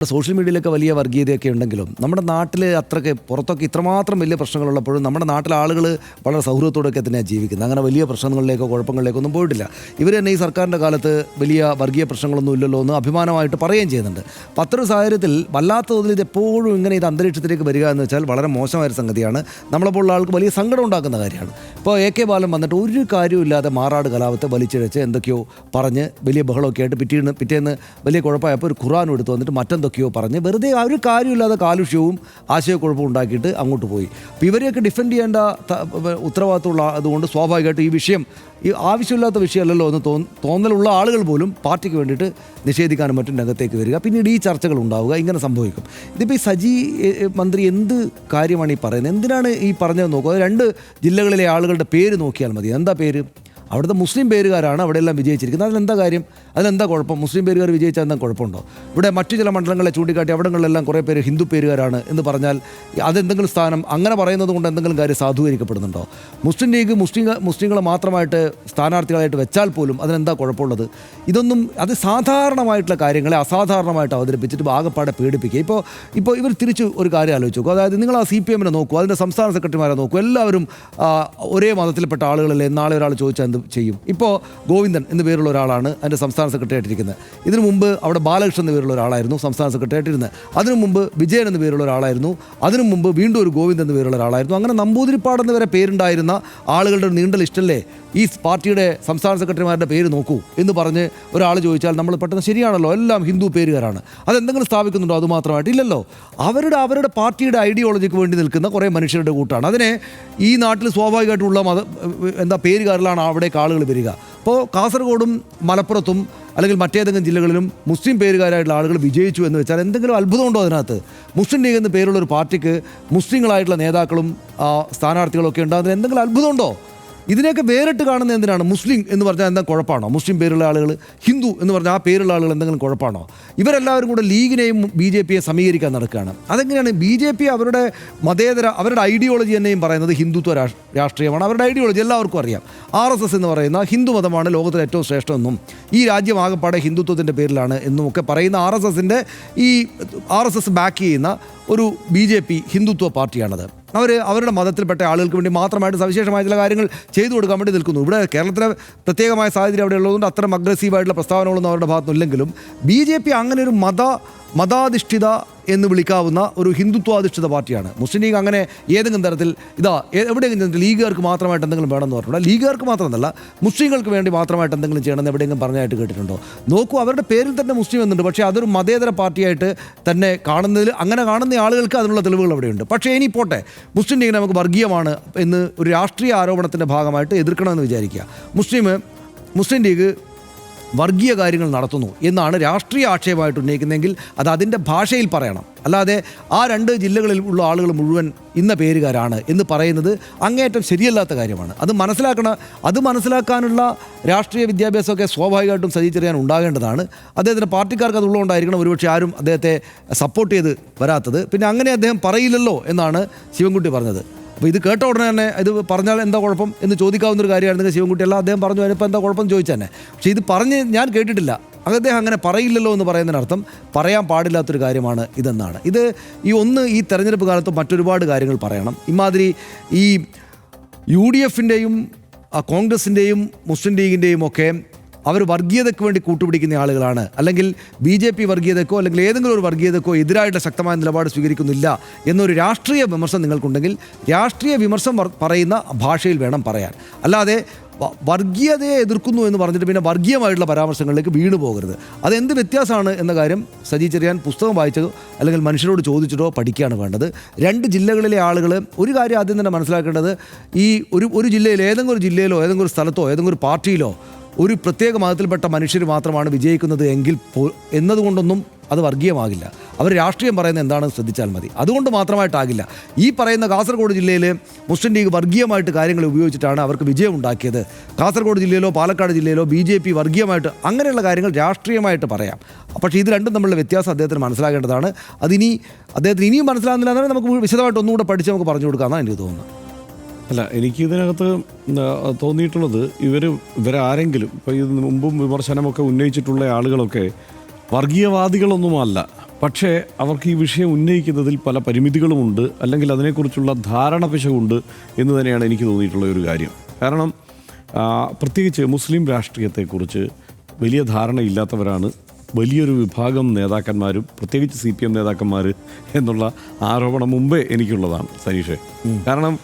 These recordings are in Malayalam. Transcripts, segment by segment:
സോഷ്യൽ മീഡിയയിലൊക്കെ വലിയ വർഗീയതയൊക്കെ ഉണ്ടെങ്കിലും നമ്മുടെ നാട്ടിൽ അത്രയ്ക്ക് പുറത്തൊക്കെ ഇത്രമാത്രം വലിയ പ്രശ്നങ്ങളുള്ളപ്പോഴും നമ്മുടെ നാട്ടിലെ ആളുകൾ വളരെ സൗഹൃദത്തോടൊക്കെ തന്നെയാണ് ജീവിക്കുന്നത്. അങ്ങനെ വലിയ പ്രശ്നങ്ങളിലേക്കോ കുഴപ്പങ്ങളിലേക്കോ ഒന്നും പോയിട്ടില്ല. ഇവർ തന്നെ ഈ സർക്കാരിന്റെ കാലത്ത് വലിയ വർഗീയ പ്രശ്നങ്ങളൊന്നും ഇല്ലല്ലോ എന്ന് അഭിമാനമായിട്ട് പറയുകയും ചെയ്യുന്നുണ്ട്. അപ്പം അത്തരം സാഹചര്യത്തിൽ വല്ലാത്ത തോതിൽ ഇത് എപ്പോഴും ഇങ്ങനെ ഇത് അന്തരീക്ഷത്തിലേക്ക് വരിക എന്ന് വെച്ചാൽ വളരെ മോശമായ സംഗതിയാണ്. നമ്മളെപ്പോലുള്ള ആൾക്ക് വലിയ സങ്കടം ഉണ്ടാക്കുന്ന കാര്യമാണ്. ഇപ്പോൾ എ കെ ബാലൻ വന്നിട്ട് ഒരു കാര്യമില്ലാതെ മാറാട് കലാപത്തെ വലിച്ചിഴച്ച് എന്തൊക്കെയോ പറഞ്ഞ് വലിയ ബഹളമൊക്കെ ആയിട്ട് പിറ്റേന്ന് പിറ്റേന്ന് വലിയ കുഴപ്പമായപ്പോൾ ഒരു ഖുറാനും എടുത്ത് വന്നിട്ട് മറ്റെന്തൊക്കെയോ പറഞ്ഞ് വെറുതെ ഒരു കാര്യമില്ലാതെ കാലുഷ്യവും ആശയക്കുഴപ്പവും ഉണ്ടാക്കിയിട്ട് അങ്ങോട്ട് പോയി. അപ്പോൾ ഇവരെയൊക്കെ ഡിഫെൻഡ് ചെയ്യേണ്ട ത- ഉത്തരവാദിത്തമുള്ള അതുകൊണ്ട് സ്വാഭാവികമായിട്ടും ഈ വിഷയം ഈ ആവശ്യമില്ലാത്ത വിഷയമല്ലല്ലോ എന്ന് തോന്ന തോന്നലുള്ള ആളുകൾ പോലും പാർട്ടിക്ക് വേണ്ടിയിട്ട് നിഷേധിക്കാനും മറ്റും രംഗത്തേക്ക് വരിക. പിന്നീട് ഈ ചർച്ചകൾ ഉണ്ടാവുക ഇങ്ങനെ സംഭവിക്കും. ഇതിപ്പോൾ ഈ സജി മന്ത്രി എന്ത് കാര്യമാണ് ഈ പറയുന്നത്? എന്തിനാണ് ഈ പറഞ്ഞത് നോക്കുക രണ്ട് ജില്ലകളിലെ ആളുകളുടെ പേര് നോക്കിയാൽ മതി. എന്താ പേര്? അവിടുത്തെ മുസ്ലിം പേരുകാരാണ് അവിടെയെല്ലാം വിജയിച്ചിരിക്കുന്നത്. അതിലെന്താ കാര്യം? അതിലെന്താ കുഴപ്പം? മുസ്ലിം പേരുകാർ വിജയിച്ചാൽ എന്താ കുഴപ്പമുണ്ടോ? ഇവിടെ മറ്റു ചില മണ്ഡലങ്ങളെ ചൂണ്ടിക്കാട്ടി അവിടങ്ങളിലെല്ലാം കുറേ പേര് ഹിന്ദു പേരുകാരാണ് എന്ന് പറഞ്ഞാൽ അതെന്തെങ്കിലും സ്ഥാനം അങ്ങനെ പറയുന്നത് കൊണ്ട് എന്തെങ്കിലും കാര്യം സാധൂകരിക്കപ്പെടുന്നുണ്ടോ? മുസ്ലിം ലീഗ് മുസ്ലിം മുസ്ലിങ്ങളെ മാത്രമായിട്ട് സ്ഥാനാർത്ഥികളായിട്ട് വെച്ചാൽ പോലും അതിനെന്താ കുഴപ്പമുള്ളത്? ഇതൊന്നും അത് സാധാരണമായിട്ടുള്ള കാര്യങ്ങളെ അസാധാരണമായിട്ട് അവതരിപ്പിച്ചിട്ട് ആകെപ്പാടെ പേടിപ്പിക്കുക ഇപ്പോൾ ഇപ്പോൾ ഇവർ തിരിച്ച് ഒരു കാര്യം ആലോചിച്ച് നോക്കും. അതായത് നിങ്ങൾ ആ സി പി എമ്മിനെ നോക്കൂ അതിന്റെ സംസ്ഥാന സെക്രട്ടറിമാരെ നോക്കൂ. എല്ലാവരും ഒരേ മതത്തിൽപ്പെട്ട ആളുകളല്ലേ നാളെ ഒരാൾ ചോദിച്ചാൽ എന്ത് ചെയ്യും? ഇപ്പോൾ ഗോവിന്ദൻ എന്ന പേരുള്ള ഒരാളാണ് അതിന്റെ സംസ്ഥാന സെക്രട്ടറി ആയിട്ടിരിക്കുന്നത് ഇതിനു മുമ്പ് അവിടെ ബാലകൃഷ്ണൻ എന്ന പേരുള്ള ഒരാളായിരുന്നു സംസ്ഥാന സെക്രട്ടറി ആയിട്ടിരുന്നത് അതിനു മുമ്പ് വിജയൻ എന്ന പേരുള്ള ഒരാളായിരുന്നു. അതിനു മുമ്പ് വീണ്ടും ഒരു ഗോവിന്ദ് എന്ന പേരുള്ള ഒരാളായിരുന്നു. അങ്ങനെ നമ്പൂതിരിപ്പാട് എന്ന വരെ പേരുണ്ടായിരുന്ന ആളുകളുടെ നീണ്ട ലിസ്റ്റല്ലേ? ഈ പാർട്ടിയുടെ സംസ്ഥാന സെക്രട്ടറിമാരുടെ പേര് നോക്കൂ എന്ന് പറഞ്ഞ് ഒരാൾ ചോദിച്ചാൽ നമ്മൾ പെട്ടെന്ന് ശരിയാണല്ലോ എല്ലാം ഹിന്ദു പേരുകാരാണ്. അതെന്തെങ്കിലും സ്ഥാപിക്കുന്നുണ്ടോ? അതുമാത്രമായിട്ട് ഇല്ലല്ലോ. അവരുടെ അവരുടെ പാർട്ടിയുടെ ഐഡിയോളജിക്ക് വേണ്ടി നിൽക്കുന്ന കുറേ മനുഷ്യരുടെ കൂട്ടാണ്. അതിനെ ഈ നാട്ടിൽ സ്വാഭാവികമായിട്ടുള്ള മത എന്താ പേരുകാരിലാണ് അവിടേക്ക് ആളുകൾ വരിക. അപ്പോൾ കാസർഗോഡും മലപ്പുറത്തും അല്ലെങ്കിൽ മറ്റേതെങ്കിലും ജില്ലകളിലും മുസ്ലിം പേരുകാരായിട്ടുള്ള ആളുകൾ വിജയിച്ചു എന്ന് വെച്ചാൽ എന്തെങ്കിലും അത്ഭുതമുണ്ടോ അതിനകത്ത്? മുസ്ലിം ലീഗ് എന്ന് പേരുള്ള ഒരു പാർട്ടിക്ക് മുസ്ലിങ്ങളായിട്ടുള്ള നേതാക്കളും സ്ഥാനാർത്ഥികളൊക്കെ ഉണ്ടാകുന്നതിന് എന്തെങ്കിലും അത്ഭുതമുണ്ടോ? ഇതിനെയൊക്കെ വേറിട്ട് കാണുന്നത് എന്തിനാണ്? മുസ്ലിം എന്ന് പറഞ്ഞാൽ എന്താ കുഴപ്പമാണോ? മുസ്ലിം പേരുള്ള ആളുകൾ ഹിന്ദു എന്ന് പറഞ്ഞാൽ ആ പേരുള്ള ആളുകൾ എന്തെങ്കിലും കുഴപ്പമാണോ? ഇവരെല്ലാവരും കൂടെ ലീഗിനെയും ബി ജെ പിയെ സമീകരിക്കാൻ നടക്കുകയാണ്. അതെങ്ങനെയാണ്? ബി ജെ പി അവരുടെ മതേതര അവരുടെ ഐഡിയോളജി തന്നെയും പറയുന്നത് ഹിന്ദുത്വ രാഷ്- രാഷ്ട്രീയമാണ്. അവരുടെ ഐഡിയോളജി എല്ലാവർക്കും അറിയാം. ആർ എസ് എസ് എന്ന് പറയുന്ന ഹിന്ദു മതമാണ് ലോകത്തിലെ ഏറ്റവും ശ്രേഷ്ഠമെന്നും ഈ രാജ്യം ആകെപ്പാടെ ഹിന്ദുത്വത്തിന്റെ പേരിലാണ് എന്നും ഒക്കെ പറയുന്ന ആർ എസ് എസിന്റെ ഈ ആർ എസ് എസ് ബാക്ക് ചെയ്യുന്ന ഒരു ബി ജെ പി ഹിന്ദുത്വ പാർട്ടിയാണത്. അവർ അവരുടെ മതത്തിൽപ്പെട്ട ആളുകൾക്ക് വേണ്ടി മാത്രമായിട്ട് സവിശേഷമായ ചില കാര്യങ്ങൾ ചെയ്തു കൊടുക്കാൻ വേണ്ടി നിൽക്കുന്നു. ഇവിടെ കേരളത്തിലെ പ്രത്യേകമായ സാഹചര്യം അവിടെ ഉള്ളതുകൊണ്ട് അത്തരം അഗ്രസീവായിട്ടുള്ള പ്രസ്താവനകളൊന്നും അവരുടെ ഭാഗത്തുനിന്നില്ലെങ്കിലും ബി ജെ പി അങ്ങനെ ഒരു മത മതാധിഷ്ഠിത എന്ന് വിളിക്കാവുന്ന ഒരു ഹിന്ദുത്വാധിഷ്ഠിത പാർട്ടിയാണ്. മുസ്ലിം ലീഗ് അങ്ങനെ ഏതെങ്കിലും തരത്തിൽ ഇതാ എവിടെയെങ്കിലും തരത്തിൽ ലീഗുകാർക്ക് മാത്രമായിട്ട് എന്തെങ്കിലും വേണമെന്ന് പറഞ്ഞിട്ടുണ്ട്? ലീഗുകാർക്ക് മാത്രമെന്നല്ല മുസ്ലിങ്ങൾക്ക് വേണ്ടി മാത്രമായിട്ട് എന്തെങ്കിലും ചെയ്യണമെന്ന് എവിടെയെങ്കിലും പറഞ്ഞായിട്ട് കേട്ടിട്ടുണ്ടോ? നോക്കൂ അവരുടെ പേരിൽ തന്നെ മുസ്ലിം എന്നുണ്ട്. പക്ഷേ അതൊരു മതേതര പാർട്ടിയായിട്ട് തന്നെ കാണുന്നതിൽ അങ്ങനെ കാണുന്ന ആളുകൾക്ക് അതിനുള്ള തെളിവുകൾ അവിടെയുണ്ട്. പക്ഷേ ഇനി പോട്ടെ മുസ്ലിം ലീഗ് നമുക്ക് വർഗീയമാണ് എന്ന് ഒരു രാഷ്ട്രീയ ആരോപണത്തിന്റെ ഭാഗമായിട്ട് എതിർക്കണമെന്ന് വിചാരിക്കുക. മുസ്ലിം മുസ്ലിം ലീഗ് വർഗീയ കാര്യങ്ങൾ നടത്തുന്നു എന്നാണ് രാഷ്ട്രീയ ആക്ഷേപമായിട്ട് ഉന്നയിക്കുന്നതെങ്കിൽ അത് അതിന്റെ ഭാഷയിൽ പറയണം. അല്ലാതെ ആ രണ്ട് ജില്ലകളിൽ ഉള്ള ആളുകൾ മുഴുവൻ ഇന്ന പേരുകാരാണ് എന്ന് പറയുന്നത് അങ്ങേയറ്റം ശരിയല്ലാത്ത കാര്യമാണ്. അത് മനസ്സിലാക്കണം അത് മനസ്സിലാക്കാനുള്ള രാഷ്ട്രീയ വിദ്യാഭ്യാസമൊക്കെ സ്വാഭാവികമായിട്ടും സജീച്ചറിയാൻ ഉണ്ടാകേണ്ടതാണ്. അദ്ദേഹത്തിന്റെ പാർട്ടിക്കാർക്ക് അത് ഉള്ളതുകൊണ്ടായിരിക്കണം ഒരുപക്ഷെ ആരും അദ്ദേഹത്തെ സപ്പോർട്ട് ചെയ്ത് വരാത്തത്. പിന്നെ അങ്ങനെ അദ്ദേഹം പറയില്ലല്ലോ എന്നാണ് ശിവൻകുട്ടി പറഞ്ഞത്. അപ്പോൾ ഇത് കേട്ട ഉടനെ തന്നെ ഇത് പറഞ്ഞാൽ എന്താ കുഴപ്പം എന്ന് ചോദിക്കാവുന്ന ഒരു കാര്യമായിരുന്നെങ്കിൽ ശിവൻകുട്ടി. അല്ല അദ്ദേഹം പറഞ്ഞു അതിനിപ്പോൾ എന്താ കുഴപ്പം? എന്ന് ചോദിച്ചു തന്നെ. പക്ഷേ ഇത് പറഞ്ഞ് ഞാൻ കേട്ടിട്ടില്ല. അദ്ദേഹം അങ്ങനെ പറയില്ലല്ലോ എന്ന് പറയുന്നതിനർത്ഥം പറയാൻ പാടില്ലാത്തൊരു കാര്യമാണ് ഇതെന്നാണ്. ഇത് ഈ ഒന്ന് ഈ തെരഞ്ഞെടുപ്പ് കാലത്ത് മറ്റൊരുപാട് കാര്യങ്ങൾ പറയണം. ഇമാതിരി ഈ യു ഡി എഫിന്റെയും കോൺഗ്രസിന്റെയും മുസ്ലിം ലീഗിന്റെയും ഒക്കെ അവർ വർഗീയതയ്ക്ക് വേണ്ടി കൂട്ടുപിടിക്കുന്ന ആളുകളാണ്. അല്ലെങ്കിൽ ബി ജെ പി വർഗീയതക്കോ അല്ലെങ്കിൽ ഏതെങ്കിലും ഒരു വർഗീയതക്കോ എതിരായിട്ട് ശക്തമായ നിലപാട് സ്വീകരിക്കുന്നില്ല എന്നൊരു രാഷ്ട്രീയ വിമർശനം നിങ്ങൾക്കുണ്ടെങ്കിൽ രാഷ്ട്രീയ വിമർശം പറയുന്ന ഭാഷയിൽ വേണം പറയാൻ. അല്ലാതെ വർഗീയതയെ എതിർക്കുന്നു എന്ന് പറഞ്ഞിട്ട് പിന്നെ വർഗീയമായിട്ടുള്ള പരാമർശങ്ങളിലേക്ക് വീണു പോകരുത്. അതെന്ത് വ്യത്യാസമാണ് എന്ന കാര്യം സജി ചെറിയാൻ പുസ്തകം വായിച്ചതോ അല്ലെങ്കിൽ മനുഷ്യരോട് ചോദിച്ചിട്ടോ പഠിക്കുകയാണ് വേണ്ടത്. രണ്ട് ജില്ലകളിലെ ആളുകൾ ഒരു കാര്യം ആദ്യം തന്നെ മനസ്സിലാക്കേണ്ടത് ഈ ഒരു ഒരു ജില്ലയിൽ ഏതെങ്കിലും ഒരു ജില്ലയിലോ ഏതെങ്കിലും ഒരു സ്ഥലത്തോ ഏതെങ്കിലും ഒരു പാർട്ടിയിലോ ഒരു പ്രത്യേക മതത്തിൽപ്പെട്ട മനുഷ്യർ മാത്രമാണ് വിജയിക്കുന്നത് എങ്കിൽ എന്നതുകൊണ്ടൊന്നും അത് വർഗീയമാകില്ല. അവർ രാഷ്ട്രീയം പറയുന്നത് എന്താണെന്ന് ശ്രദ്ധിച്ചാൽ മതി. അതുകൊണ്ട് മാത്രമായിട്ടാകില്ല. ഈ പറയുന്ന കാസർഗോഡ് ജില്ലയിൽ മുസ്ലിം ലീഗ് വർഗീയമായിട്ട് കാര്യങ്ങൾ ഉപയോഗിച്ചിട്ടാണ് അവർക്ക് വിജയം ഉണ്ടാക്കിയത് കാസർഗോഡ് ജില്ലയിലോ പാലക്കാട് ജില്ലയിലോ ബി ജെ പി വർഗീയമായിട്ട് അങ്ങനെയുള്ള കാര്യങ്ങൾ രാഷ്ട്രീയമായിട്ട് പറയാം. പക്ഷേ ഇത് രണ്ടും തമ്മിലുള്ള വ്യത്യാസം അദ്ദേഹത്തിന് മനസ്സിലാക്കേണ്ടതാണ് അതിനി അദ്ദേഹത്തിന് ഇനിയും മനസ്സിലാകുന്നില്ല എന്നാലും നമുക്ക് വിശദമായിട്ട് ഒന്നുകൂടെ പഠിച്ച് നമുക്ക് പറഞ്ഞു കൊടുക്കാമെന്നാണ് എനിക്ക് തോന്നുന്നത്. അല്ല എനിക്ക് ഇതിനകത്ത് തോന്നിയിട്ടുള്ളത് ഇവർ ഇവരാരെങ്കിലും ഇപ്പോൾ ഇത് മുമ്പും വിമർശനമൊക്കെ ഉന്നയിച്ചിട്ടുള്ള ആളുകളൊക്കെ വർഗീയവാദികളൊന്നുമല്ല. പക്ഷേ അവർക്ക് ഈ വിഷയം ഉന്നയിക്കുന്നതിൽ പല പരിമിതികളുമുണ്ട്. അല്ലെങ്കിൽ അതിനെക്കുറിച്ചുള്ള ധാരണ പിശകുണ്ട് എന്ന് തന്നെയാണ് എനിക്ക് തോന്നിയിട്ടുള്ള ഒരു കാര്യം. കാരണം പ്രത്യേകിച്ച് മുസ്ലിം രാഷ്ട്രീയത്തെക്കുറിച്ച് വലിയ ധാരണയില്ലാത്തവരാണ് വലിയൊരു വിഭാഗം നേതാക്കന്മാരും പ്രത്യേകിച്ച് സി പി എം നേതാക്കന്മാർ എന്നുള്ള ആരോപണം മുമ്പേ എനിക്കുള്ളതാണ് സനീഷെ. കാരണം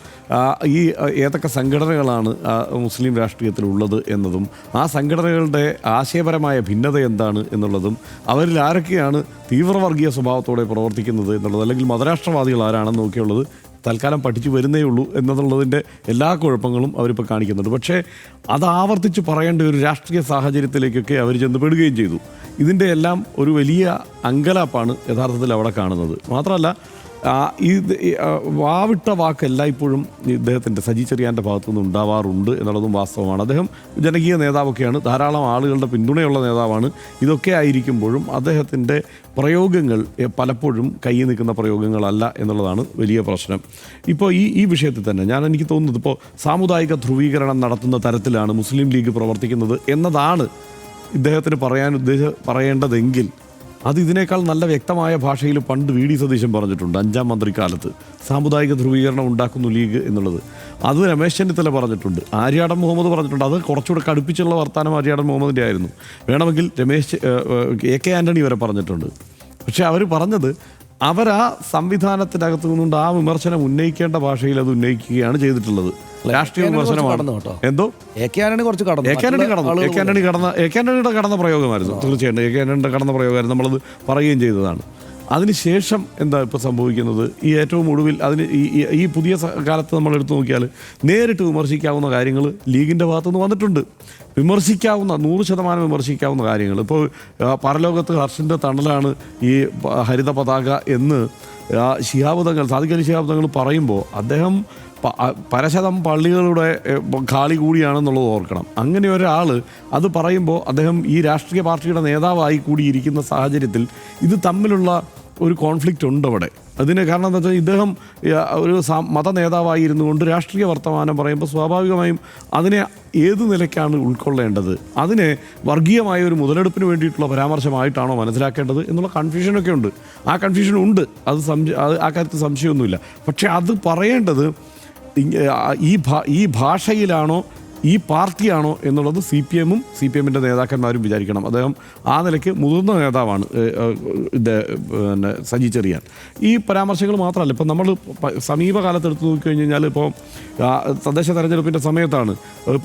ഈ ഏതൊക്കെ സംഘടനകളാണ് മുസ്ലിം രാഷ്ട്രീയത്തിലുള്ളത് എന്നതും ആ സംഘടനകളുടെ ആശയപരമായ ഭിന്നത എന്താണ് എന്നുള്ളതും അവരിൽ ആരൊക്കെയാണ് തീവ്രവർഗീയ സ്വഭാവത്തോടെ പ്രവർത്തിക്കുന്നത് എന്നുള്ളത് അല്ലെങ്കിൽ മതരാഷ്ട്രവാദികൾ ആരാണെന്ന് നോക്കിയുള്ളത് തൽക്കാലം പഠിച്ചു വരുന്നേ ഉള്ളൂ എന്നുള്ളതിന്റെ എല്ലാ കുഴപ്പങ്ങളും അവരിപ്പോൾ കാണിക്കുന്നുണ്ട്. പക്ഷേ അത് ആവർത്തിച്ച് പറയേണ്ട ഒരു രാഷ്ട്രീയ സാഹചര്യത്തിലേക്കൊക്കെ അവർ ചെന്ന് പെടുകയും ചെയ്തു. ഇതിന്റെ എല്ലാം ഒരു വലിയ അങ്കലാപ്പാണ് യഥാർത്ഥത്തിൽ അവിടെ കാണുന്നത്. മാത്രമല്ല ഈ, വാവിട്ട വാക്കല്ല ഇപ്പോഴും ഇദ്ദേഹത്തിന്റെ സജി ചെറിയാന്റെ ഭാഗത്തു നിന്ന് ഉണ്ടാവാറുണ്ട് എന്നുള്ളതും വാസ്തവമാണ്. അദ്ദേഹം ജനകീയ നേതാവൊക്കെയാണ്. ധാരാളം ആളുകളുടെ പിന്തുണയുള്ള നേതാവാണ്. ഇതൊക്കെ ആയിരിക്കുമ്പോഴും അദ്ദേഹത്തിന്റെ പ്രയോഗങ്ങൾ പലപ്പോഴും കൈ നിൽക്കുന്ന പ്രയോഗങ്ങളല്ല എന്നുള്ളതാണ് വലിയ പ്രശ്നം. ഇപ്പോൾ ഈ ഈ വിഷയത്തിൽ തന്നെ ഞാൻ എനിക്ക് തോന്നുന്നത് ഇപ്പോൾ സാമുദായിക ധ്രുവീകരണം നടത്തുന്ന തരത്തിലാണ് മുസ്ലിം ലീഗ് പ്രവർത്തിക്കുന്നത് എന്നതാണ് ഇദ്ദേഹത്തിന് പറയാൻ ഉദ്ദേശ പറയേണ്ടതെങ്കിൽ അത് ഇതിനേക്കാൾ നല്ല വ്യക്തമായ ഭാഷയിൽ പണ്ട് വി ഡി സതീശൻ പറഞ്ഞിട്ടുണ്ട് അഞ്ചാം മന്ത്രിക്കാലത്ത് സാമുദായിക ധ്രുവീകരണം ഉണ്ടാക്കുന്നു ലീഗ് എന്നുള്ളത്. അത് രമേശ് ചെന്നിത്തല പറഞ്ഞിട്ടുണ്ട്. ആര്യാടൻ മുഹമ്മദ് പറഞ്ഞിട്ടുണ്ട്. അത് കുറച്ചുകൂടെ കടുപ്പിച്ചുള്ള വർത്തമാനം ആര്യാടൻ മുഹമ്മദിന്റെ ആയിരുന്നു. വേണമെങ്കിൽ രമേശ് എ കെ ആന്റണി വരെ പറഞ്ഞിട്ടുണ്ട്. പക്ഷേ അവർ പറഞ്ഞത് അവർ ആ സംവിധാനത്തിനകത്ത് നിന്നുകൊണ്ട് ആ വിമർശനം ഉന്നയിക്കേണ്ട ഭാഷയിൽ അത് ഉന്നയിക്കുകയാണ് ചെയ്തിട്ടുള്ളത്. രാഷ്ട്രീയ വിമർശനമാണ്. എന്തോ? എ കെ ആന്റണി കുറച്ച് കടന്നു. എ കെ ആന്റണി കടന്നു. എ കെ ആന്റണി കടന്ന എ കെ ആന്റണിയുടെ കടന്ന പ്രയോഗമായിരുന്നു. തീർച്ചയായിട്ടും എ കെ ആന്റണിയുടെ കടന്ന പ്രയോഗമായിരുന്നു. നമ്മളത് പറയുകയും ചെയ്തതാണ്. അതിനുശേഷം എന്താ ഇപ്പോൾ സംഭവിക്കുന്നത്? ഈ ഏറ്റവും ഒടുവിൽ അതിന് ഈ പുതിയ കാലത്ത് നമ്മൾ എടുത്തു നോക്കിയാൽ നേരിട്ട് വിമർശിക്കാവുന്ന കാര്യങ്ങൾ ലീഗിന്റെ ഭാഗത്തുനിന്ന് വന്നിട്ടുണ്ട്. വിമർശിക്കാവുന്ന നൂറ് ശതമാനം വിമർശിക്കാവുന്ന കാര്യങ്ങൾ. ഇപ്പോൾ പരലോകത്ത് ഹർഷിന്റെ തണലാണ് ഈ ഹരിത പതാക എന്ന് ശിഹാബുദങ്ങൾ സാദിഖലി ശിഹാബുദങ്ങൾ പറയുമ്പോൾ അദ്ദേഹം പരശതം പള്ളികളുടെ കാളി കൂടിയാണെന്നുള്ളത് ഓർക്കണം. അങ്ങനെ ഒരാൾ അത് പറയുമ്പോൾ അദ്ദേഹം ഈ രാഷ്ട്രീയ പാർട്ടിയുടെ നേതാവായി കൂടിയിരിക്കുന്ന സാഹചര്യത്തിൽ ഇത് തമ്മിലുള്ള ഒരു കോൺഫ്ലിക്റ്റ് ഉണ്ട് അവിടെ. അതിന് കാരണം എന്താ വെച്ചാൽ ഇദ്ദേഹം ഒരു മത നേതാവായിരുന്നു കൊണ്ട് രാഷ്ട്രീയ വർത്തമാനം പറയുമ്പോൾ സ്വാഭാവികമായും അതിനെ ഏത് നിലയ്ക്കാണ് ഉൾക്കൊള്ളേണ്ടത്? അതിനെ വർഗീയമായ ഒരു മുതലെടുപ്പിന് വേണ്ടിയിട്ടുള്ള പരാമർശമായിട്ടാണോ മനസ്സിലാക്കേണ്ടത് എന്നുള്ള കൺഫ്യൂഷനൊക്കെ ഉണ്ട്. ആ കൺഫ്യൂഷൻ ഉണ്ട്. അത് അത് ആ കാര്യത്തിൽ സംശയമൊന്നുമില്ല. പക്ഷേ അത് പറയേണ്ടത് ഈ ഈ ഭാഷയിലാണോ ഈ പാർട്ടിയാണോ എന്നുള്ളത് സി പി എമ്മും സി പി എമ്മിന്റെ നേതാക്കന്മാരും വിചാരിക്കണം. അദ്ദേഹം ആ നിലയ്ക്ക് മുതിർന്ന നേതാവാണ് പിന്നെ സജി ചെറിയാൻ. ഈ പരാമർശങ്ങൾ മാത്രമല്ല ഇപ്പം നമ്മൾ സമീപകാലത്ത് എടുത്ത് നോക്കിക്കഴിഞ്ഞ് കഴിഞ്ഞാൽ ഇപ്പോൾ തദ്ദേശ തെരഞ്ഞെടുപ്പിന്റെ സമയത്താണ്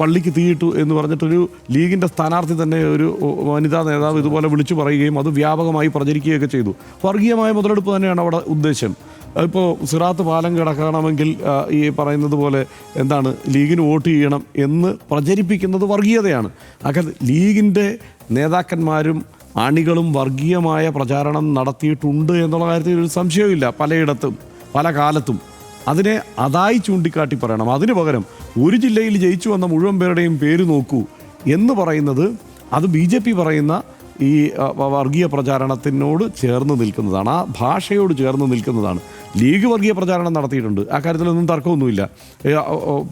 പള്ളിക്ക് തീയിട്ടു എന്ന് പറഞ്ഞിട്ടൊരു ലീഗിന്റെ സ്ഥാനാർത്ഥി തന്നെ ഒരു വനിതാ നേതാവ് ഇതുപോലെ വിളിച്ചു പറയുകയും അത് വ്യാപകമായി പ്രചരിക്കുകയൊക്കെ ചെയ്തു. വർഗീയമായ മുതലെടുപ്പ് തന്നെയാണ് അവിടെ ഉദ്ദേശം. ഇപ്പോൾ സിറാത്ത് പാലം കിടക്കണമെങ്കിൽ ഈ പറയുന്നത് പോലെ എന്താണ് ലീഗിന് വോട്ട് ചെയ്യണം എന്ന് പ്രചരിപ്പിക്കുന്നത് വർഗീയതയാണ്. അത് ലീഗിന്റെ നേതാക്കന്മാരും അണികളും വർഗീയമായ പ്രചാരണം നടത്തിയിട്ടുണ്ട് എന്നുള്ള കാര്യത്തിൽ ഒരു സംശയവുമില്ല പലയിടത്തും പല കാലത്തും. അതിനെ അതായി ചൂണ്ടിക്കാട്ടി പറയണം. അതിനു പകരം ഒരു ജില്ലയിൽ ജയിച്ചു വന്ന മുഴുവൻ പേരുടെയും പേര് നോക്കൂ എന്ന് പറയുന്നത് അത് ബി ജെ പി പറയുന്ന ഈ വർഗീയ പ്രചാരണത്തിനോട് ചേർന്ന് നിൽക്കുന്നതാണ്. ആ ഭാഷയോട് ചേർന്ന് നിൽക്കുന്നതാണ്. ലീഗ് വർഗീയ പ്രചാരണം നടത്തിയിട്ടുണ്ട്. ആ കാര്യത്തിലൊന്നും തർക്കമൊന്നുമില്ല.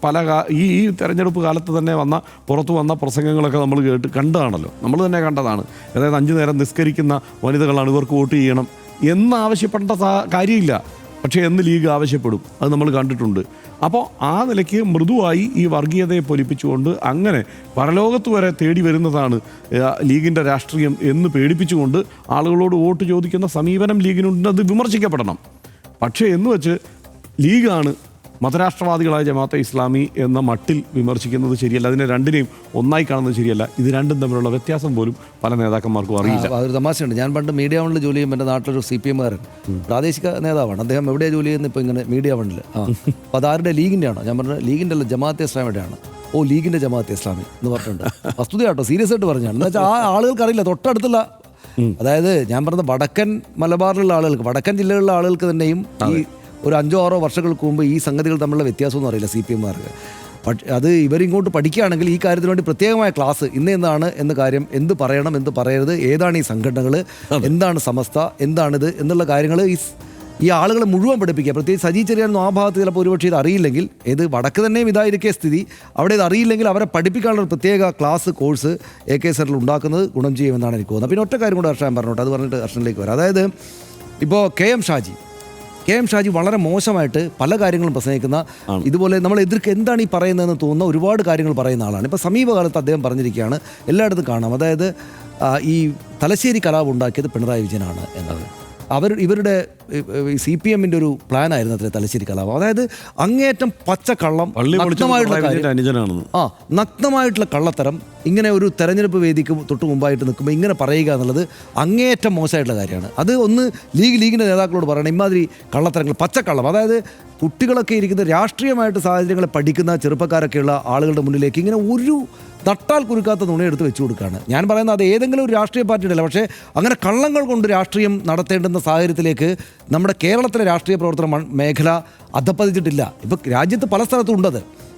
പല ഈ ഈ തെരഞ്ഞെടുപ്പ് കാലത്ത് തന്നെ വന്ന പുറത്തു വന്ന പ്രസംഗങ്ങളൊക്കെ നമ്മൾ കേട്ട് കണ്ടതാണല്ലോ. നമ്മൾ തന്നെ കണ്ടതാണ്. അതായത് അഞ്ചു നേരം നിസ്കരിക്കുന്ന വനിതകളാണ് ഇവർക്ക് വോട്ട് ചെയ്യണം എന്നാവശ്യപ്പെട്ട സാ- കാര്യമില്ല. പക്ഷേ എന്ന് ലീഗ് ആവശ്യപ്പെടും. അത് നമ്മൾ കണ്ടിട്ടുണ്ട്. അപ്പോൾ ആ നിലയ്ക്ക് മൃദുവായി ഈ വർഗീയതയെ പൊലിപ്പിച്ചുകൊണ്ട് അങ്ങനെ പരലോകത്ത് വരെ തേടി വരുന്നതാണ് ലീഗിന്റെ രാഷ്ട്രീയം എന്ന് പേടിപ്പിച്ചുകൊണ്ട് ആളുകളോട് വോട്ട് ചോദിക്കുന്ന സമീപനം ലീഗിനുണ്ട് അത് വിമർശിക്കപ്പെടണം. പക്ഷേ എന്ന് വെച്ച് ലീഗാണ് മതരാഷ്ട്രവാദികളായ ജമാഅത്തെ ഇസ്ലാമി എന്ന മട്ടിൽ വിമർശിക്കുന്നത് ശരിയല്ല. അതിനെ രണ്ടിനെയും ഒന്നായി കാണുന്നത് ശരിയല്ല. ഇത് രണ്ടും തമ്മിലുള്ള വ്യത്യാസം പോലും പല നേതാക്കന്മാർക്കും അറിയില്ല. അതൊരു തമാശയുണ്ട്. ഞാൻ പണ്ട് മീഡിയ വണ്ണിൽ ജോലി ചെയ്യുമ്പോൾ എന്റെ നാട്ടിലൊരു സി പി എമ്മുകാരൻ പ്രാദേശിക നേതാവാണ്. അദ്ദേഹം എവിടെയാണ് ജോലി ചെയ്യുന്നത് ഇപ്പോൾ ഇങ്ങനെ മീഡിയ വണ്ണിൽ അപ്പോൾ അതാരുടെ ലീഗിന്റെ ആണോ ഞാൻ പറഞ്ഞത് ലീഗിന്റെ അല്ല ജമാഅത്തെ ഇസ്ലാമിയുടെയാണ് ഓ ലീഗിന്റെ ജമാഅത്തെ ഇസ്ലാമി എന്ന് പറഞ്ഞിട്ടുണ്ട്. വസ്തുതയാട്ടോ സീരിയസ് ആയിട്ട് പറഞ്ഞാണ്. എന്നുവെച്ചാൽ ആ ആളുകൾക്ക് അറിയില്ല തൊട്ടടുത്തുള്ള അതായത് ഞാൻ പറഞ്ഞ വടക്കൻ മലബാറിലുള്ള ആളുകൾക്ക് വടക്കൻ ജില്ലകളിലെ ആളുകൾക്ക് തന്നെയും ഈ ഒരു അഞ്ചോ ആറോ വർഷങ്ങൾക്ക് മുമ്പ് ഈ സംഗതികൾ തമ്മിലുള്ള വ്യത്യാസമൊന്നും അറിയില്ല സി പി എമ്മാർക്ക് പക്ഷേ അത് ഇവരിങ്ങോട്ട് പഠിക്കുകയാണെങ്കിൽ ഈ കാര്യത്തിന് വേണ്ടി പ്രത്യേകമായ ക്ലാസ് ഇന്ന് എന്താണ് എന്ന കാര്യം എന്ത് പറയണം എന്ത് പറയരുത് ഏതാണ് ഈ സംഘടനകൾ എന്താണ് സമസ്ത എന്താണിത് എന്നുള്ള കാര്യങ്ങൾ ഈ ഈ ആളുകളെ മുഴുവൻ പഠിപ്പിക്കുക. പ്രത്യേകിച്ച് സജി ചെറിയാനൊന്നും ആ ഭാഗത്ത് ചിലപ്പോൾ ഒരുപക്ഷെ ഇത് അറിയില്ലെങ്കിൽ ഇത് വടക്ക് തന്നെയും ഇതായിരിക്കേ സ്ഥിതി. അവിടെ ഇത് അറിയില്ലെങ്കിൽ അവരെ പഠിപ്പിക്കാനുള്ള ഒരു പ്രത്യേക ക്ലാസ് കോഴ്സ് എ കെ സെറിൽ ഉണ്ടാക്കുന്നത് ഗുണം ചെയ്യുമെന്നാണ് എനിക്ക് തോന്നുന്നത്. പിന്നെ ഒറ്റ കാര്യം കൂടെ ഹർഷൻ പറഞ്ഞോട്ടെ അത് പറഞ്ഞിട്ട് ഹർഷനിലേക്ക് വരാം. അതായത് ഇപ്പോൾ K M Shaji. K M Shaji വളരെ മോശമായിട്ട് പല കാര്യങ്ങളും പ്രസംഗിക്കുന്ന ഇതുപോലെ നമ്മൾ എതിർക്ക് എന്താണ് ഈ പറയുന്നതെന്ന് തോന്നുന്ന ഒരുപാട് കാര്യങ്ങൾ പറയുന്ന ആളാണ്. ഇപ്പോൾ സമീപകാലത്ത് അദ്ദേഹം പറഞ്ഞിരിക്കുകയാണ് എല്ലായിടത്തും കാണാം. അതായത് ഈ തലശ്ശേരി കലാപം ഉണ്ടാക്കിയത് പിണറായി വിജയനാണ് എന്നത്. അവർ ഇവരുടെ സി പി എമ്മിന്റെ ഒരു പ്ലാൻ ആയിരുന്നു അത്ര തലശ്ശേരി കലാപം. അതായത് അങ്ങേയറ്റം പച്ചക്കള്ളം നഗ്നമായിട്ടുള്ള ആ നഗ്നമായിട്ടുള്ള കള്ളത്തരം ഇങ്ങനെ ഒരു തെരഞ്ഞെടുപ്പ് വേദിക്ക് തൊട്ട് മുമ്പായിട്ട് നിൽക്കുമ്പോൾ ഇങ്ങനെ പറയുക എന്നുള്ളത് അങ്ങേയറ്റം മോശമായിട്ടുള്ള കാര്യമാണ്. അത് ഒന്ന് ലീഗ് ലീഗിന്റെ നേതാക്കളോട് പറയണം ഇമാതിരി കള്ളത്തരങ്ങൾ പച്ചക്കള്ളം. അതായത് കുട്ടികളൊക്കെ ഇരിക്കുന്ന രാഷ്ട്രീയമായിട്ട് സാഹചര്യങ്ങളെ പഠിക്കുന്ന ചെറുപ്പക്കാരൊക്കെയുള്ള ആളുകളുടെ മുന്നിലേക്ക് ഇങ്ങനെ ഒരു തട്ടാൽ കുരുക്കാത്ത നുണയെടുത്ത് വെച്ചു കൊടുക്കുകയാണ് ഞാൻ പറയുന്നത് അത് ഏതെങ്കിലും ഒരു രാഷ്ട്രീയ പാർട്ടിയുടെ അല്ല പക്ഷേ അങ്ങനെ കള്ളങ്ങൾ കൊണ്ട് രാഷ്ട്രീയം നടത്തേണ്ടുന്ന സാഹചര്യത്തിലേക്ക് നമ്മുടെ കേരളത്തിലെ രാഷ്ട്രീയ പ്രവർത്തന മേഖല അധപ്പതിച്ചിട്ടില്ല. ഇപ്പോൾ രാജ്യത്ത് പല സ്ഥലത്തും ഉണ്ടത്.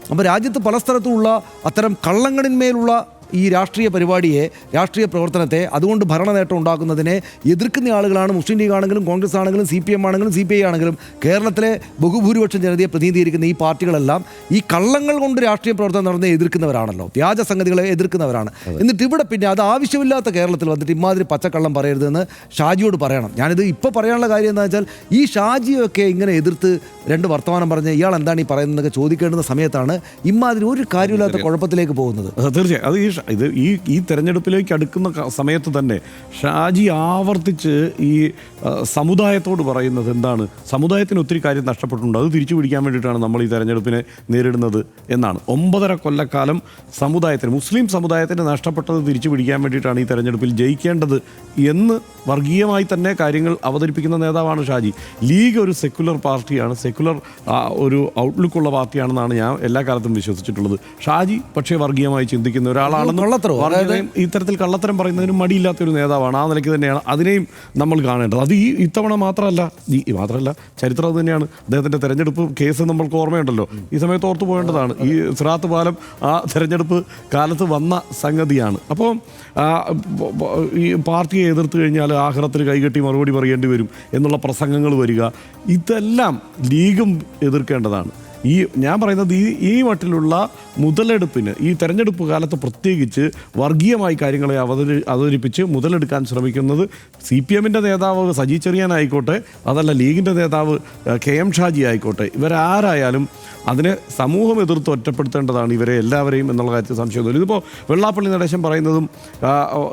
അപ്പോൾ രാജ്യത്ത് പല സ്ഥലത്തുമുള്ള അത്തരം കള്ളങ്ങളിന്മേലുള്ള ഈ രാഷ്ട്രീയ പരിപാടിയെ രാഷ്ട്രീയ പ്രവർത്തനത്തെ അതുകൊണ്ട് ഭരണ നേട്ടം ഉണ്ടാക്കുന്നതിനെ എതിർക്കുന്ന ആളുകളാണ് മുസ്ലിം ലീഗ് ആണെങ്കിലും കോൺഗ്രസ് ആണെങ്കിലും സി പി എം ആണെങ്കിലും സി പി ഐ ആണെങ്കിലും കേരളത്തിലെ ബഹുഭൂരിപക്ഷം ജനതയെ പ്രതിനിധീകരിക്കുന്ന ഈ പാർട്ടികളെല്ലാം ഈ കള്ളങ്ങൾ കൊണ്ട് രാഷ്ട്രീയ പ്രവർത്തനം നടന്ന് എതിർക്കുന്നവരാണല്ലോ. വ്യാജ സംഗതികളെ എതിർക്കുന്നവരാണ്. എന്നിട്ട് ഇവിടെ പിന്നെ അത് ആവശ്യമില്ലാത്ത കേരളത്തിൽ വന്നിട്ട് ഇമാതിരി പച്ചക്കള്ളം പറയരുതെന്ന് ഷാജിയോട് പറയണം. ഞാനിത് ഇപ്പോൾ പറയാനുള്ള കാര്യം എന്താ വെച്ചാൽ ഈ ഷാജിയൊക്കെ ഇങ്ങനെ എതിർത്ത് രണ്ട് വർത്തമാനം പറഞ്ഞ് ഇയാൾ എന്താണ് ഈ പറയുന്നതെന്നൊക്കെ ചോദിക്കേണ്ടുന്ന സമയത്താണ് ഇമാതിരി ഒരു കാര്യമില്ലാത്ത കുഴപ്പത്തിലേക്ക് പോകുന്നത്. തീർച്ചയായും. അത് ഈ ഇത് ഈ ഈ തെരഞ്ഞെടുപ്പിലേക്ക് അടുക്കുന്ന സമയത്ത് തന്നെ ഷാജി ആവർത്തിച്ച് ഈ സമുദായത്തോട് പറയുന്നത് എന്താണ്? സമുദായത്തിന് ഒത്തിരി കാര്യം നഷ്ടപ്പെട്ടിട്ടുണ്ട്. അത് തിരിച്ചു പിടിക്കാൻ വേണ്ടിയിട്ടാണ് നമ്മൾ ഈ തെരഞ്ഞെടുപ്പിനെ നേരിടുന്നത് എന്നാണ്. ഒമ്പതര കൊല്ലക്കാലം സമുദായത്തിന് മുസ്ലിം സമുദായത്തിന് നഷ്ടപ്പെട്ടത് തിരിച്ചു പിടിക്കാൻ വേണ്ടിയിട്ടാണ് ഈ തെരഞ്ഞെടുപ്പിൽ ജയിക്കേണ്ടത് എന്ന് വർഗീയമായി തന്നെ കാര്യങ്ങൾ അവതരിപ്പിക്കുന്ന നേതാവാണ് ഷാജി. ലീഗ് ഒരു സെക്കുലർ പാർട്ടിയാണ്. സെക്കുലർ ഒരു ഔട്ട്ലുക്കുള്ള പാർട്ടിയാണെന്നാണ് ഞാൻ എല്ലാ കാലത്തും വിശ്വസിച്ചിട്ടുള്ളത്. ഷാജി പക്ഷേ വർഗീയമായി ചിന്തിക്കുന്ന ഒരാളാണെന്ന് കള്ളത്തരോ? ഇത്തരത്തിൽ കള്ളത്തരം പറയുന്നതിന് മടിയില്ലാത്ത ഒരു നേതാവാണ്. ആ നിലയ്ക്ക് തന്നെയാണ് അതിനെയും നമ്മൾ കാണേണ്ടത്. അത് ഈ ഇത്തവണ മാത്രമല്ല ഈ മാത്രമല്ല ചരിത്രം അത് തന്നെയാണ്. അദ്ദേഹത്തിന്റെ തെരഞ്ഞെടുപ്പ് കേസ് നമ്മൾക്ക് ഓർമ്മയുണ്ടല്ലോ. ഈ സമയത്ത് ഓർത്തു പോകേണ്ടതാണ്. ഈ സിറാത്ത് പാലം ആ തെരഞ്ഞെടുപ്പ് കാലത്ത് വന്ന സംഗതിയാണ്. അപ്പോൾ ഈ പാർട്ടിയെ എതിർത്ത് കഴിഞ്ഞാൽ ആഹ്റത്തിൽ കൈകെട്ടി മറുപടി പറയേണ്ടി വരും എന്നുള്ള പ്രസംഗങ്ങൾ വരിക. ഇതെല്ലാം ലീഗും എതിർക്കേണ്ടതാണ്. ഈ ഞാൻ പറയുന്നത് ഈ ഈ മട്ടിലുള്ള മുതലെടുപ്പിന് ഈ തെരഞ്ഞെടുപ്പ് കാലത്ത് പ്രത്യേകിച്ച് വർഗീയമായി കാര്യങ്ങളെ അവതരി അവതരിപ്പിച്ച് മുതലെടുക്കാൻ ശ്രമിക്കുന്നത് സി പി എമ്മിന്റെ നേതാവ് സജി ചെറിയാനായിക്കോട്ടെ അതല്ല ലീഗിന്റെ നേതാവ് കെ എം ഷാജി ആയിക്കോട്ടെ ഇവരാരായാലും അതിനെ സമൂഹം എതിർത്ത് ഒറ്റപ്പെടുത്തേണ്ടതാണ് ഇവരെ എല്ലാവരെയും എന്നുള്ള കാര്യത്തിൽ സംശയമൊന്നുമില്ല ഇതിപ്പോൾ വെള്ളാപ്പള്ളി നടേശൻ പറയുന്നതും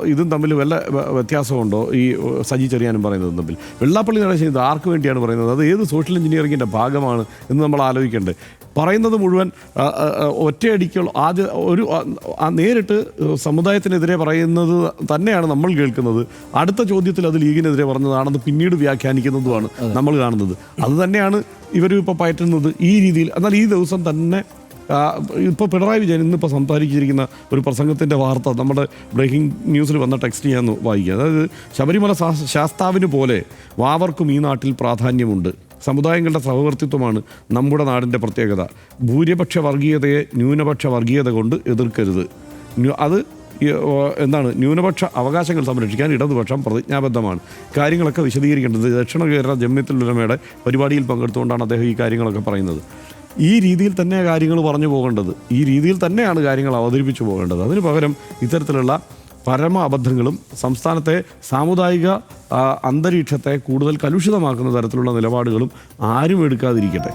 ഇതും തമ്മിൽ വല്ല വ്യത്യാസമുണ്ടോ? ഈ സജി ചെറിയാനും പറയുന്നതും തമ്മിൽ. വെള്ളാപ്പള്ളി നടേശൻ ഇത് ആർക്ക് വേണ്ടിയാണ് പറയുന്നത്? അത് ഏത് സോഷ്യൽ എഞ്ചിനീയറിങ്ങിന്റെ ഭാഗമാണ് എന്ന് നമ്മൾ ആലോചിക്കേണ്ടത് പറയുന്നത് മുഴുവൻ ഒറ്റയടിക്കുള്ള ആദ്യ ഒരു നേരിട്ട് സമുദായത്തിനെതിരെ പറയുന്നത് തന്നെയാണ് നമ്മൾ കേൾക്കുന്നത്. അടുത്ത ചോദ്യത്തിൽ അത് ലീഗിനെതിരെ പറഞ്ഞതാണെന്ന് പിന്നീട് വ്യാഖ്യാനിക്കുന്നതുമാണ് നമ്മൾ കാണുന്നത്. അത് തന്നെയാണ് ഇവർ ഇപ്പോൾ പയറ്റുന്നത് ഈ രീതിയിൽ. എന്നാൽ ഈ ദിവസം തന്നെ ഇപ്പോൾ പിണറായി വിജയൻ ഇന്നിപ്പോൾ സംസാരിച്ചിരിക്കുന്ന ഒരു പ്രസംഗത്തിന്റെ വാർത്ത നമ്മുടെ ബ്രേക്കിംഗ് ന്യൂസിൽ വന്ന ടെക്സ്റ്റ് ഞാൻ വായിക്കുക അതായത് ശബരിമല ശാസ്താവിന് പോലെ വാവർക്കും ഈ നാട്ടിൽ പ്രാധാന്യമുണ്ട്. സമുദായങ്ങളുടെ സഹവർത്തിത്വമാണ് നമ്മുടെ നാടിന്റെ പ്രത്യേകത. ഭൂരിപക്ഷ വർഗീയതയെ ന്യൂനപക്ഷ വർഗീയത കൊണ്ട് എതിർക്കരുത്. അത് എന്താണ്? ന്യൂനപക്ഷ അവകാശങ്ങൾ സംരക്ഷിക്കാൻ ഇടതുപക്ഷം പ്രതിജ്ഞാബദ്ധമാണ്. കാര്യങ്ങളൊക്കെ വിശദീകരിക്കേണ്ടത് ദക്ഷിണ കേരള ജമ്യത്തുലമയുടെ പരിപാടിയിൽ പങ്കെടുത്തുകൊണ്ടാണ് അദ്ദേഹം ഈ കാര്യങ്ങളൊക്കെ പറയുന്നത്. ഈ രീതിയിൽ തന്നെ കാര്യങ്ങൾ പറഞ്ഞു പോകേണ്ടത്. ഈ രീതിയിൽ തന്നെയാണ് കാര്യങ്ങൾ അവതരിപ്പിച്ചു പോകേണ്ടത്. അതിന് പകരം ഇത്തരത്തിലുള്ള പരമ അബദ്ധങ്ങളും സംസ്ഥാനത്തെ സാമുദായിക അന്തരീക്ഷത്തെ കൂടുതൽ കലുഷിതമാക്കുന്ന തരത്തിലുള്ള നിലപാടുകളും ആരും എടുക്കാതിരിക്കട്ടെ.